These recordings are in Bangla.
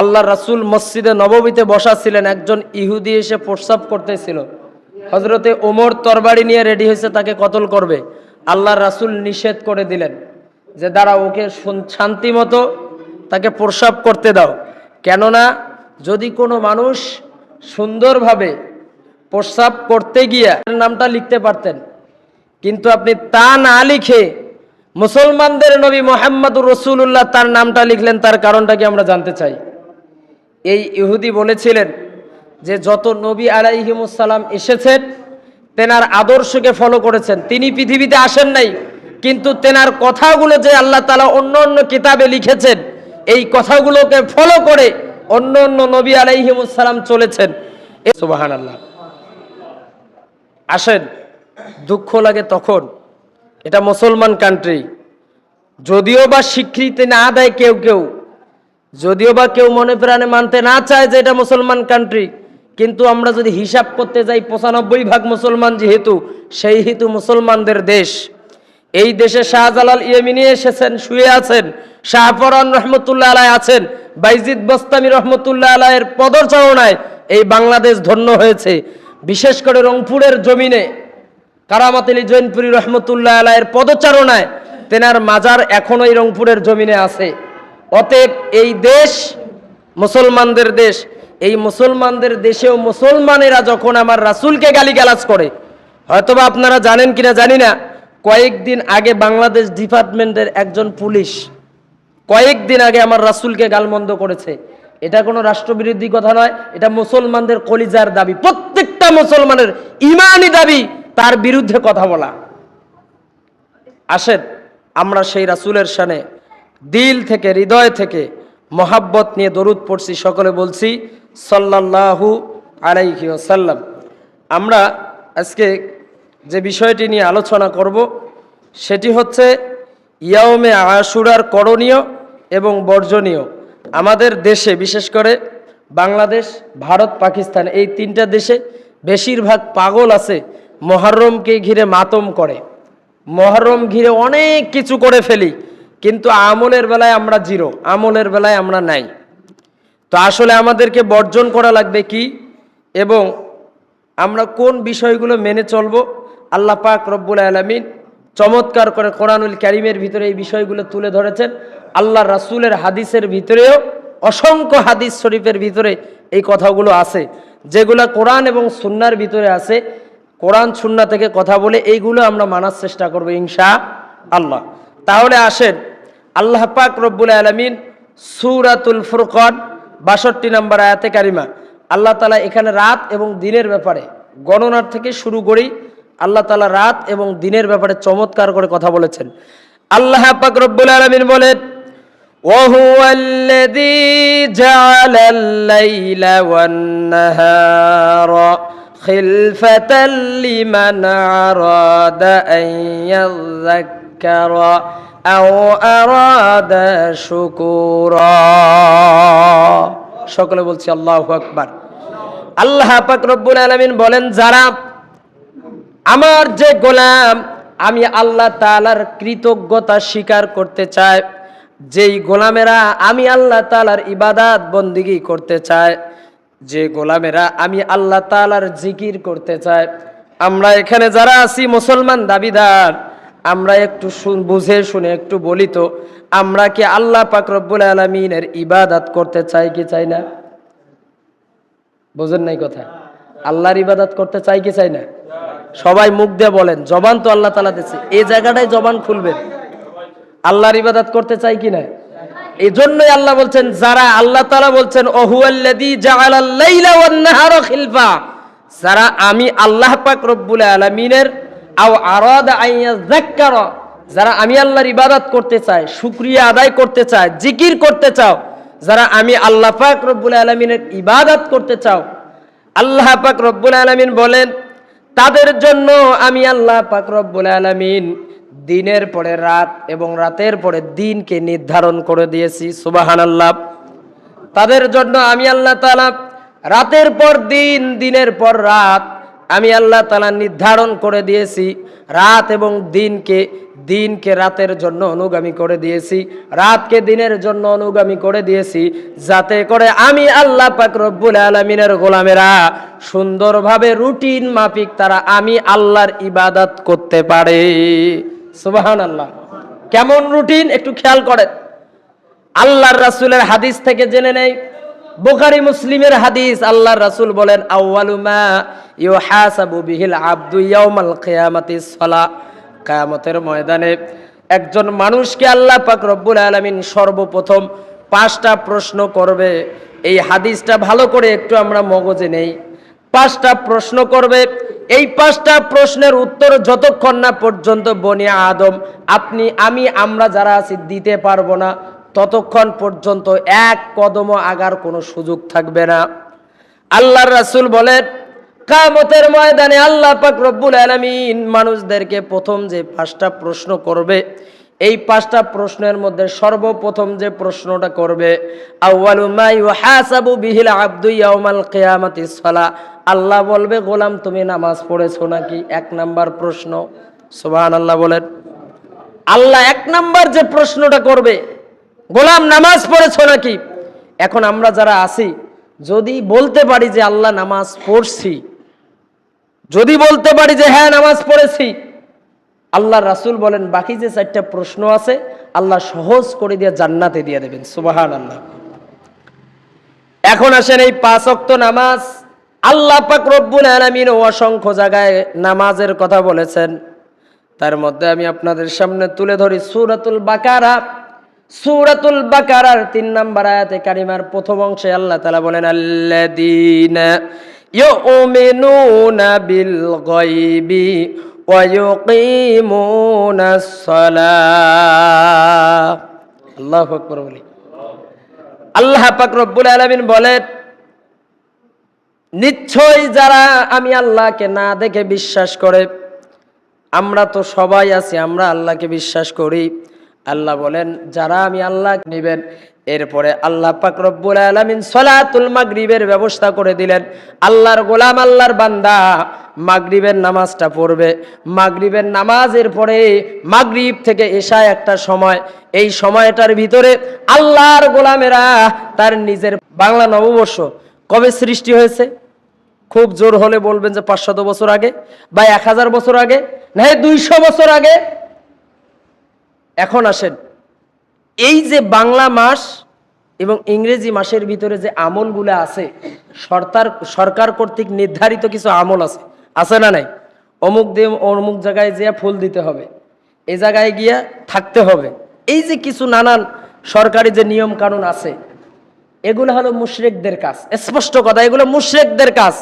আল্লাহ রাসূল মসজিদে নববীতে বসা ছিলেন, একজন ইহুদি এসে প্রস্রাব করতেছিল। হজরতে ওমর তরবারি নিয়ে রেডি হয়েছে, তাকে কতল করবে? আল্লাহ রাসুল নিষেধ করে দিলেন যে দাঁড়া ওকে শান্তি মতো তাকে প্রস্রাব করতে দাও। কেননা, যদি কোনো মানুষ সুন্দরভাবে প্রস্রাব করতে গিয়ে নামটা লিখতে পারতেন, কিন্তু আপনি তা না লিখে মুসলমানদের নবী মোহাম্মদুর রসুল্লাহ তার নামটা লিখলেন, তার কারণটা কি আমরা জানতে চাই? এই ইহুদি বলেছিলেন যে যত নবী আলাইহিমুসালাম এসেছেন তেনার আদর্শকে ফলো করেছেন। তিনি পৃথিবীতে আসেন নাই, কিন্তু তেনার কথাগুলো যে আল্লাহ তালা অন্য অন্য কিতাবে লিখেছেন, এই কথাগুলোকে ফলো করে অন্য অন্য নবী আলাইহিমুসালাম চলেছেন। সুবাহান আল্লাহ আসেন, দুঃখ লাগে তখন। এটা মুসলমান কান্ট্রি যদিও বা স্বীকৃতি না দেয় কেউ কেউ, যদিও বা কেউ মনে প্রাণে মানতে না চায় যে এটা মুসলমান কান্ট্রি কিন্তু আমরা যদি হিসাব করতে যাই পঁচানব্বই ভাগ মুসলমান যেহেতু, সেই হেতু মুসলমানদের দেশ। এই দেশে শাহজালাল ইয়েমিনি এসেছেন, শুয়ে আছেন শাহফরান রহমতুল্লাহ আলাই আছেন, বাইজিদ বস্তামি রহমতুল্লাহ আলাইয়ের পদচারণায় এই বাংলাদেশ ধন্য হয়েছে। বিশেষ করে রংপুরের জমিনে, কারামাতিলি জৈনপুরি রহমতুল্লাহ আলাইয়ের পদচারণায় তেনার মাজার এখনও এই রংপুরের জমিনে আছে। অতএব এই দেশ মুসলমানদের দেশ, এই মুসলমানদের দেশেও মুসলমানেরা যখন আমার রাসূলকে গালিগালাজ করে, হয়তোবা আপনারা জানেন কিনা জানি না, কয়েকদিন আগে বাংলাদেশ ডিপার্টমেন্টের একজন পুলিশ কয়েকদিন আগে আমার রাসুলকে গালমন্দ করেছে। এটা কোনো রাষ্ট্রবিরোধী কথা নয়, এটা মুসলমানদের কলিজার দাবি। প্রত্যেকটা মুসলমানের ইমানি দাবি, তার বিরুদ্ধে কথা বলা। আসেন। আমরা সেই রাসূলের শানে দিল থেকে, হৃদয় থেকে মহাব্বত নিয়ে দরুদ পড়ছি, সকলে বলছি সাল্লাল্লাহু আলাইহি ওয়াসাল্লাম। আমরা আজকে যে বিষয়টি নিয়ে আলোচনা করব, সেটি হচ্ছে ইয়াওমে আশুরার করণীয় এবং বর্জনীয়। আমাদের দেশে, বিশেষ করে বাংলাদেশ, ভারত, পাকিস্তান, এই তিনটা দেশে বেশিরভাগ পাগল আছে, মহরমকে ঘিরে মাতম করে। মহরম ঘিরে অনেক কিছু করে ফেলি, কিন্তু আমলের বেলায় আমরা জিরো, আমলের বেলায় আমরা নাই। তো আসলে আমাদেরকে বর্জন করা লাগবে কি? এবং আমরা কোন বিষয়গুলো মেনে চলব? আল্লাহ পাক রব্বুল আলমিন চমৎকার করে কোরআনুল ক্যারিমের ভিতরে এই বিষয়গুলো তুলে ধরেছেন। আল্লাহ রাসূলের হাদিসের ভিতরেও অসংখ্য হাদিস শরীফের ভিতরে এই কথাগুলো আছে, যেগুলো কোরআন এবং সুন্নার ভিতরে আছে। কোরআন সুন্না থেকে কথা বলে এইগুলো আমরা মানার চেষ্টা করবো ইনশা আল্লাহ তাহলে আসেন আল্লাহ পাক রব্বুল আলমিন সুরাতুল ফুরকন বাষট্টি নম্বর আয়াতে কারিমা আল্লাহ তালা এখানে রাত এবং দিনের ব্যাপারে গণনার থেকে শুরু করি আল্লাহ তালা রাত এবং দিনের ব্যাপারে চমৎকার করে কথা বলেছেন আল্লাহ পাক রব্বুল আলমিন বলেন وهو الذي جعل الليل والنهار خلفة لمن أراد أن يذكر أو أراد شكورا সকলে বলছি আল্লাহ আকবার আল্লাহ পাক রব্বুল আলামিন বলেন যারা আমার যে গোলাম আমি আল্লাহ তাআলার কৃতজ্ঞতা স্বীকার করতে চাই যেই গোলামেরা আমি আল্লাহ তাআলার ইবাদাত বন্দিগি করতে চায় যে গোলামেরা, আমি আল্লাহ তাআলার জিকির করতে চাই। আমরা এখানে যারা আছি, মুসলমান দাবিদার, আমরা একটু বুঝে শুনে একটু বলি তো, আমরা কি আল্লাহ পাক রব্বুল আলমিনের ইবাদাত করতে চাই কি চাই না? বুঝেন নাই কথা? আল্লাহর ইবাদত করতে চাই কি চাই না? সবাই মুখ দিয়ে বলেন, জবান তো আল্লাহ তালা দিচ্ছে এই জায়গাটায় জবান খুলবেন। আল্লাহর ইবাদত করতে চাই কি না? এই জন্যই আল্লাহ বলছেন, যারা আল্লাহ তালা বলছেন, ওহুয়াল্লাযী জাআলাল লাইলা ওয়ান নাহারা খিলফা যারা আমি আল্লাহ পাক রব্বুল আলামিনের, আও আরাদা আইয়াযাক্কারা যারা আমি আল্লাহর ইবাদত করতে চায় শুকরিয়া আদায় করতে চায় জিকির করতে চাও, যারা আমি আল্লাহ পাক রব্বুল আলামিনের ইবাদত করতে চাও, আল্লাহ পাক রব্বুল আলামিন বলেন, তাদের জন্য আমি আল্লাহ পাক রব্বুল আলামিন দিনের পরে রাত এবং রাতের পরে দিনকে নির্ধারণ করে দিয়েছি সুবাহান আল্লাহ তাদের জন্য আমি আল্লাহ তালা রাতের পর দিন, দিনের পর রাত আমি আল্লাহ তালা নির্ধারণ করে দিয়েছি। রাত এবং দিনকে দিনকে রাতের জন্য অনুগামী করে দিয়েছি। রাতকে দিনের জন্য অনুগামী করে দিয়েছি। যাতে করে আমি আল্লাহ পাক রব্বুল আলমিনের গোলামেরা সুন্দরভাবে রুটিন মাফিক তারা আমি আল্লাহর ইবাদত করতে পারে। সুবাহান আল্লাহ কেমন রুটিন? একটু খেয়াল করেন। আল্লাহর রাসুলের হাদিস থেকে জেনে নেই। বুখারী মুসলিমের হাদিস, আল্লাহর রাসূল বলেন, আউয়ালু মা ইউহাসাবু বিহিল আবদু ইয়াউমাল কিয়ামাতিস সালা। কিয়ামতের ময়দানে একজন মানুষকে আল্লাহ পাক রব্বুল আলামিন সর্বপ্রথম পাঁচটা প্রশ্ন করবে। এই হাদিসটা ভালো করে একটু আমরা মগজে নেই। পাঁচটা প্রশ্ন করবে। এই পাঁচটা প্রশ্নের উত্তর যতক্ষণ না পর্যন্ত বনিয়া আদম, আপনি, আমি, আমরা যারা আছি দিতে পারব না, ততক্ষণ পর্যন্ত এক কদমও আগার কোনো সুযোগ থাকবে না। আল্লাহর রাসূল বলেন কামতের ময়দানে আল্লাহ পাক রব্বুল আলামিন মানুষদেরকে প্রথম যে পাঁচটা প্রশ্ন করবে, এই পাঁচটা প্রশ্নের মধ্যে সর্বপ্রথম যে প্রশ্নটা করবে, আউয়ালু মা ইউহাসাবু বিহিল আবদু ইয়াউমাল সালা আল্লাহ বলবে, গোলাম, তুমি নামাজ পড়েছো নাকি? এক নাম্বার প্রশ্ন। সোহান আল্লাহ বলেন। আল্লাহ এক নাম্বার যে প্রশ্নটা করবে, গোলাম, নামাজ পড়েছো নাকি? এখন আমরা যারা আছি, যদি বলতে পারি যে আল্লাহ নামাজ পড়ছি, যদি বলতে পারি যে হ্যাঁ নামাজ পড়েছি আল্লাহ রাসূল বলেন, বাকি যে চারটা প্রশ্ন আছে, আল্লাহ সহজ করে দিয়ে জান্নাতে দিয়ে দেবেন। সুবাহান আল্লাহ এখন আসেন এই পাঁচ অক্ত নামাজ। আল্লাহ পাক রব্বুল আলামিন অসংখ্য জায়গায় নামাজের কথা বলেছেন। তার মধ্যে আমি আপনাদের সামনে তুলে ধরি সূরাতুল বাকারা। সূরাতুল বাকারার তিন নম্বর আয়াতে কারিমার প্রথম অংশে আল্লাহ তাআলা বলেন বিল গায়বি ওয়া ইউকিমুনাস সালাহ আল্লাহু আকবার বলি। আল্লাহ পাক রব্বুল আলামিন বলেন নিশ্চয় যারা আমি আল্লাহকে না দেখে বিশ্বাস করে, আমরা তো সবাই আছি, আমরা আল্লাহকে বিশ্বাস করি। আল্লাহ বলেন, যারা আমি আল্লাহ নিবেন, এরপরে আল্লাহ পাক রব্বুল আলামিন সলাতুল মাগরিবের ব্যবস্থা করে দিলেন। আল্লাহর গোলাম, আল্লাহর বান্দা মাগরিবের নামাজটা পড়বে। মাগরিবের নামাজের পরে মাগরিব থেকে এসা একটা সময়, এই সময়টার ভিতরে আল্লাহর গোলামেরা তার নিজের বাংলা নববর্ষ কবে সৃষ্টি হয়েছে? খুব জোর হলে বলবেন যে পাঁচশত বছর আগে বা এক হাজার বছর আগে, না দুইশো বছর আগে। এখন আসেন, এই যে বাংলা মাস এবং ইংরেজি মাসের ভিতরে যে আমলগুলো আছে, সরকার সরকার কর্তৃক নির্ধারিত কিছু আমল আছে আছে না নাই? অমুক দিয়ে অমুক জায়গায় যেয়ে ফুল দিতে হবে, এ জায়গায় গিয়া থাকতে হবে। এই যে কিছু নানান সরকারি যে নিয়ম কানুন আছে এগুলো হলো মুশরেকদের কাজ। স্পষ্ট কথা, এগুলো মুশরেকদের কাজ।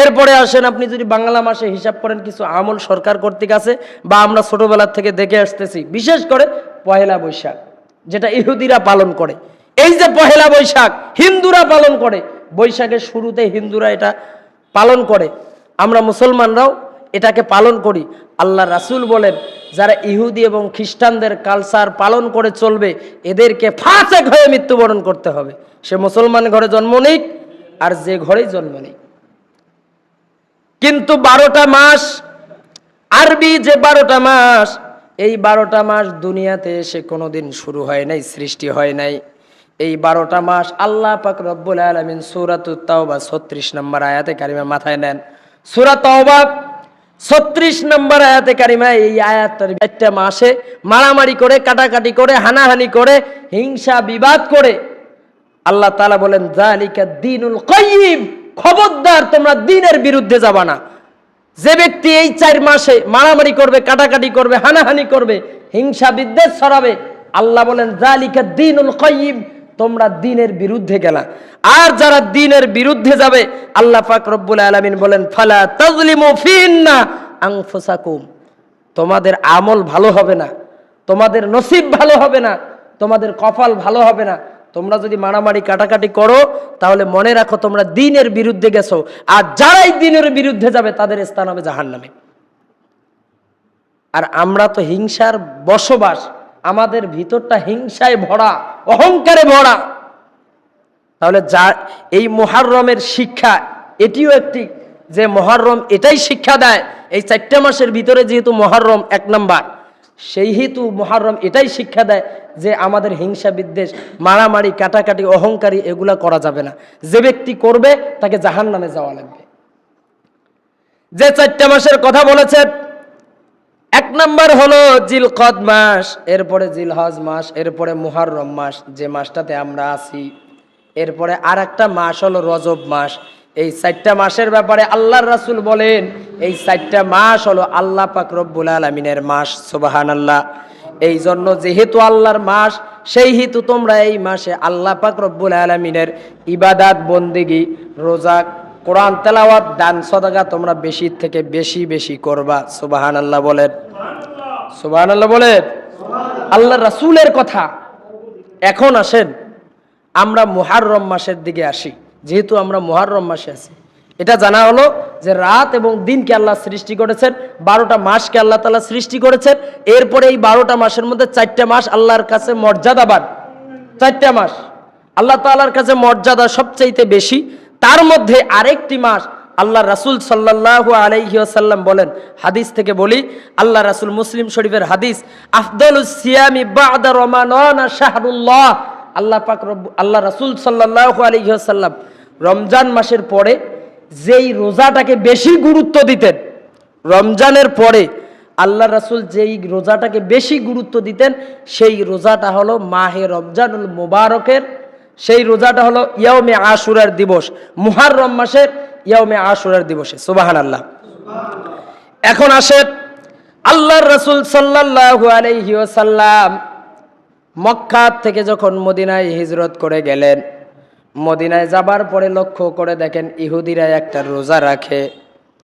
এরপরে আসেন আপনি যদি বাংলা মাসে হিসাব করেন, কিছু আমল সরকার কর্তৃক আছে বা আমরা ছোটবেলার থেকে দেখে আসতেছি। বিশেষ করে পহেলা বৈশাখ, যেটা ইহুদিরা পালন করে। এই যে পহেলা বৈশাখ, হিন্দুরা পালন করে। বৈশাখের শুরুতে হিন্দুরা এটা পালন করে। আমরা মুসলমানরাও এটাকে পালন করি। আল্লাহ রাসূল বলেন যারা ইহুদি এবং খ্রিস্টানদের কালচার পালন করে চলবে, এদেরকে ফাঁসেক হয়ে মৃত্যুবরণ করতে হবে। সে মুসলমান ঘরে জন্ম নিক, আর যে ঘরেই জন্ম নিক। কিন্তু বারোটা মাস, আরবি যে বারোটা মাস, এই বারোটা মাস দুনিয়াতে এসে কোনোদিন শুরু হয় নাই, সৃষ্টি হয় নাই। এই বারোটা মাস আল্লাহ পাক রব্বুল আলমিন সুরাত তাওবা ছত্রিশ নম্বর আয়াতে কারিমা মাথায় নেন। সুরাত ছত্রিশ নম্বর আয়াতে কারিমা এই আয়াতটার একটা মাসে মারামারি করে, কাটাকাটি করে, হানাহানি করে, হিংসা বিবাদ করে। আল্লাহ তালা বলেন জালিকা দিনুল কয়িম খবরদার, তোমরা দিনের বিরুদ্ধে যাবা না। যে ব্যক্তি এই চার মাসে মারামারি করবে, কাটাকাটি করবে, হানাহানি করবে হিংসা বিদ্বেষ ছড়াবে, আল্লাহ বলেন জালিকা দিনুল কয়িম তোমরা দিনের বিরুদ্ধে গেলা। আর যারা দিনের বিরুদ্ধে যাবে, আল্লাহ পাক রব্বুল আলামিন বলেন, ফালা তাজলিমু ফিন্না আনফুসাকুম। তোমাদের আমল ভালো হবে না, তোমাদের নসিব ভালো হবে না, তোমাদের কপাল ভালো হবে না। তোমরা যদি মারামারি কাটাকাটি করো, তাহলে মনে রাখো তোমরা দিনের বিরুদ্ধে গেছো। আর যারাই দিনের বিরুদ্ধে যাবে, তাদের স্থান হবে জাহান্নামে। আর আমরা তো হিংসার বসবাস, আমাদের ভিতরটা হিংসায় ভরা। অহংকারে ভরা। তাহলে যা, এই মোহাররমের শিক্ষা, এটিও একটি যে মহরম এটাই শিক্ষা দেয়। এই চারটা মাসের ভিতরে যেহেতু মহরম এক নাম্বার, সেই হেতু মহারম এটাই শিক্ষা দেয় যে আমাদের হিংসা বিদ্বেষ, মারামারি, কাটাকাটি, অহংকারী এগুলা করা যাবে না। যে ব্যক্তি করবে, তাকে জাহান নামে যাওয়া লাগবে। যে চারটা মাসের কথা বলেছেন এক নাম্বার হলো জিলকদ মাস, এরপরে জিল হজ মাস, এরপরে মুহাররম মাস, যে মাসটাতে আমরা আছি। এরপরে আর একটা মাস হলো রজব মাস। এই চারটা মাসের ব্যাপারে আল্লাহর রাসুল বলেন, এই চারটা মাস হলো আল্লাহ পাক রব্বুল আলমিনের মাস সুবাহান আল্লাহ এই জন্য যেহেতু আল্লাহর মাস, সেই হেতু তোমরা এই মাসে আল্লাহ পাক রব্বুল আলমিনের ইবাদাত, বন্দিগি রোজা কোরআন তেলাওয়াত, দান সদাগা তোমরা বেশি থেকে বেশি বেশি করবা। সুবাহান আল্লাহ বলেন। সুবাহান আল্লাহ বলেন। আল্লাহ রাসুলের কথা এখন আসেন। আমরা মুহাররম মাসের দিকে আসি। যেহেতু আমরা মুহাররম মাসে আছি। এটা জানা হলো যে রাত এবং দিনকে আল্লাহ সৃষ্টি করেছেন, বারোটা মাসকে আল্লাহ তাআলা সৃষ্টি করেছেন। এরপরে এই বারোটা মাসের মধ্যে চারটা মাস আল্লাহর কাছে মর্যাদাবান। চারটা মাস। আল্লাহ তাআলার কাছে মর্যাদা সবচাইতে বেশি। তার মধ্যে আরেকটি মাস আল্লাহ রাসূল সাল্লাল্লাহু আলাইহি ওয়াসাল্লাম বলেন। হাদিস থেকে বলি আল্লাহ রাসূল মুসলিম শরীফের হাদিস রমাদান শাহরুল্লাহ। আল্লাহ পাক আল্লাহ রাসূল সাল্লাল্লাহু আলাইহি ওয়াসাল্লাম রমজান মাসের পরে যেই রোজাটাকে বেশি গুরুত্ব দিতেন, রমজানের পরে আল্লাহ রাসূল যেই রোজাটাকে বেশি গুরুত্ব দিতেন, সেই রোজাটা হলো মাহে রমজানুল মুবারকের সেই রোজাটা হলো ইয়াউমে আশুরার দিবস। মুহাররম মাসের ইয়াউমে আশুরার দিবসে। সুবাহান আল্লাহ এখন আসেন আল্লাহর রাসূল সাল্লাল্লাহু আলাইহি ওয়াসাল্লাম মক্কা থেকে যখন মদিনায় হিজরত করে গেলেন, মদিনায় যাবার পরে লক্ষ্য করে দেখেন ইহুদিরা একটা রোজা রাখে।